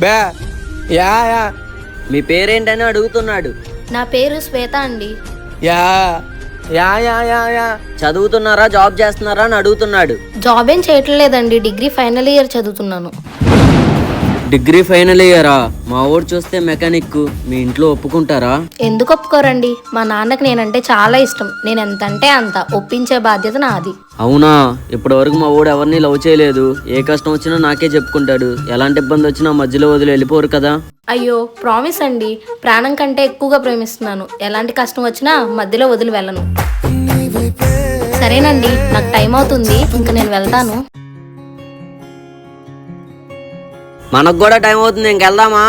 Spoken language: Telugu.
బే యా యా. మీ పేరేంటని అడుగుతున్నాడు. నా పేరు శ్వేత అండి. Yeah yeah yeah yeah yeah. చదువుతున్నారా జాబ్ చేస్తున్నారా అని అడుగుతున్నాడు. జాబ్ ఏం చేయట్లేదండి డిగ్రీ ఫైనల్ ఇయర్ చదువుతున్నాను. డిగ్రీ ఫైనల్ ఇయరా? మా ఊరు చూస్తే మెకానిక్. మీ ఇంట్లో ఒప్పుకుంటారా? ఎందుకు ఒప్పుకోరండి? మా నాన్నకి నేనంటే చాలా ఇష్టం. నేను ఎంత అంటే అంత. ఒప్పించే బాధ్యత నాది. అవునా? ఇప్పటి వరకు మా ఊడు ఎవరిని లవ్ చేయలేదు. ఏ కష్టం వచ్చినా నాకే చెప్పుకుంటాడు. ఎలాంటి ఇబ్బంది వచ్చినా మధ్యలో వదిలి వెళ్ళిపోరు కదా. అయ్యో ప్రామిస్ అండి. ప్రాణం కంటే ఎక్కువగా ప్రేమిస్తున్నాను. ఎలాంటి కష్టం వచ్చినా మధ్యలో వదిలి వెళ్ళను. సరేనండి. నాకు టైం అవుతుంది. ఇంక నేను వెళ్తాను. మనకు కూడా టైం అవుతుంది ఇంకెళ్దామా